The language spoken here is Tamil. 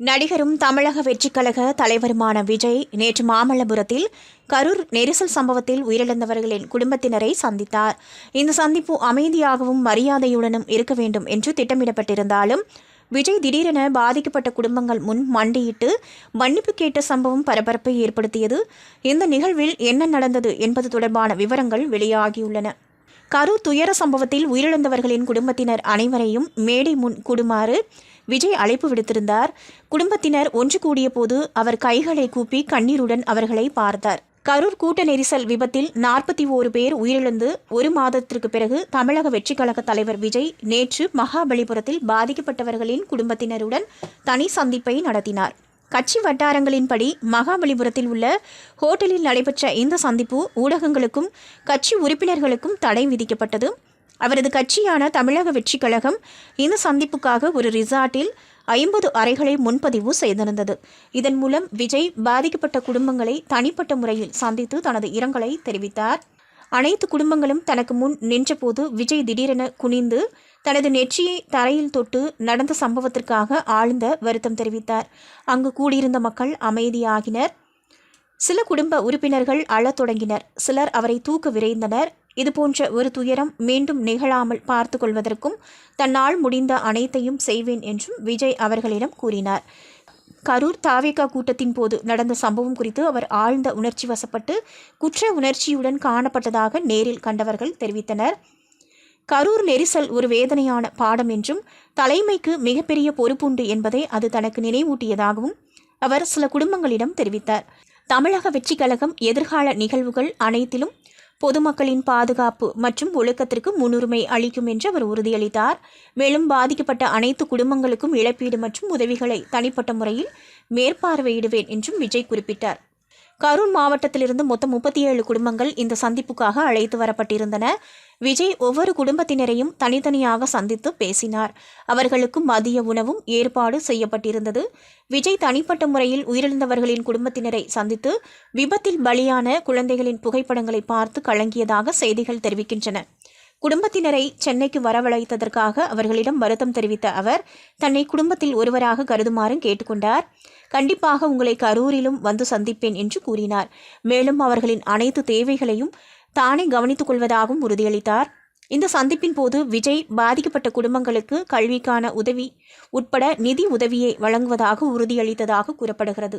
நடிகரும் தமிழக வெற்றிக்கழக தலைவருமான விஜய் நேற்று மாமல்லபுரத்தில் கரூர் நெரிசல் சம்பவத்தில் உயிரிழந்தவர்களின் குடும்பத்தினரை சந்தித்தார். இந்த சந்திப்பு அமைதியாகவும் மரியாதையுடனும் இருக்க வேண்டும் என்று திட்டமிடப்பட்டிருந்தாலும் விஜய் திடீரென பாதிக்கப்பட்ட குடும்பங்கள் முன் மண்டியிட்டு மன்னிப்பு கேட்ட சம்பவம் பரபரப்பை ஏற்படுத்தியது. இந்த நிகழ்வில் என்ன நடந்தது என்பது தொடர்பான விவரங்கள் வெளியாகியுள்ளன. கரூர் துயர சம்பவத்தில் உயிரிழந்தவர்களின் குடும்பத்தினர் அனைவரையும் மேடை முன் கூடுமாறு விஜய் அழைப்பு விடுத்திருந்தார். குடும்பத்தினர் ஒன்று கூடிய போது அவர் கைகளை கூப்பி கண்ணீருடன் அவர்களை பார்த்தார். கரூர் கூட்ட நெரிசல் விபத்தில் நாற்பத்தி ஓரு பேர் உயிரிழந்து ஒரு மாதத்திற்கு பிறகு தமிழக வெற்றி கழக தலைவர் விஜய் நேற்று மகாபலிபுரத்தில் பாதிக்கப்பட்டவர்களின் குடும்பத்தினருடன் தனி சந்திப்பை நடத்தினார். கட்சி வட்டாரங்களின்படி மகாபலிபுரத்தில் உள்ள ஹோட்டலில் நடைபெற்ற இந்த சந்திப்பு ஊடகங்களுக்கும் கட்சி உறுப்பினர்களுக்கும் தடை விதிக்கப்பட்டது. அவரது கட்சியான தமிழக வெற்றி கழகம் இந்த சந்திப்புக்காக ஒரு ரிசார்ட்டில் ஐம்பது அறைகளை முன்பதிவு செய்திருந்தது. இதன் மூலம் விஜய் பாதிக்கப்பட்ட குடும்பங்களை தனிப்பட்ட முறையில் சந்தித்து தனது இரங்கலை தெரிவித்தார். அனைத்து குடும்பங்களும் தனக்கு முன் நின்றபோது விஜய் திடீரென குனிந்து தனது நெற்றியை தரையில் தொட்டு நடந்த சம்பவத்திற்காக ஆழ்ந்த வருத்தம் தெரிவித்தார். அங்கு கூடியிருந்த மக்கள் அமைதியாகினர். சில குடும்ப உறுப்பினர்கள் அழத் தொடங்கினர். சிலர் அவரை தூக்க விரைந்தனர். இதுபோன்ற ஒரு துயரம் மீண்டும் நிகழாமல் பார்த்து கொள்வதற்கும் தன்னால் முடிந்த அனைத்தையும் செய்வேன் என்றும் விஜய் அவர்களிடம் கூறினார். கரூர் தாவேகா கூட்டத்தின் போது நடந்த சம்பவம் குறித்து அவர் ஆழ்ந்த உணர்ச்சி வசப்பட்டு குற்ற உணர்ச்சியுடன் காணப்பட்டதாக நேரில் கண்டவர்கள் தெரிவித்தனர். கரூர் நெரிசல் ஒரு வேதனையான பாடம் என்றும் தலைமைக்கு மிகப்பெரிய பொறுப்புண்டு என்பதை அது தனக்கு நினைவூட்டியதாகவும் அவர் சில குடும்பங்களிடம் தெரிவித்தார். தமிழக வெற்றிக் கழகம் எதிர்கால நிகழ்வுகள் அனைத்திலும் பொதுமக்களின் பாதுகாப்பு மற்றும் ஒழுக்கத்திற்கு முன்னுரிமை அளிக்கும் என்று அவர் உறுதியளித்தார். மேலும் பாதிக்கப்பட்ட அனைத்து குடும்பங்களுக்கும் இழப்பீடு மற்றும் உதவிகளை தனிப்பட்ட முறையில் மேற்பார்வையிடுவேன் என்றும் விஜய் குறிப்பிட்டார். கரூர் மாவட்டத்திலிருந்து மொத்தம் முப்பத்தி ஏழு குடும்பங்கள் இந்த சந்திப்புக்காக அழைத்து வரப்பட்டிருந்தன. விஜய் ஒவ்வொரு குடும்பத்தினரையும் தனித்தனியாக சந்தித்து பேசினார். அவர்களுக்கு மதிய உணவும் ஏற்பாடு செய்யப்பட்டிருந்தது. விஜய் தனிப்பட்ட முறையில் உயிரிழந்தவர்களின் குடும்பத்தினரை சந்தித்து விபத்தில் பலியான குழந்தைகளின் புகைப்படங்களை பார்த்து கலங்கியதாக செய்திகள் தெரிவிக்கின்றன. குடும்பத்தினரை சென்னைக்கு வரவழைத்ததற்காக அவர்களிடம் வருத்தம் தெரிவித்த அவர் தன்னை குடும்பத்தில் ஒருவராக கருதுமாறும் கேட்டுக்கொண்டார். கண்டிப்பாக உங்களை கரூரிலும் வந்து சந்திப்பேன் என்று கூறினார். மேலும் அவர்களின் அனைத்து தேவைகளையும் தானே கவனித்துக் கொள்வதாகவும் உறுதியளித்தார். இந்த சந்திப்பின் போது விஜய் பாதிக்கப்பட்ட குடும்பங்களுக்கு கல்விக்கான உதவி உட்பட நிதி உதவியை வழங்குவதாக உறுதியளித்ததாக கூறப்படுகிறது.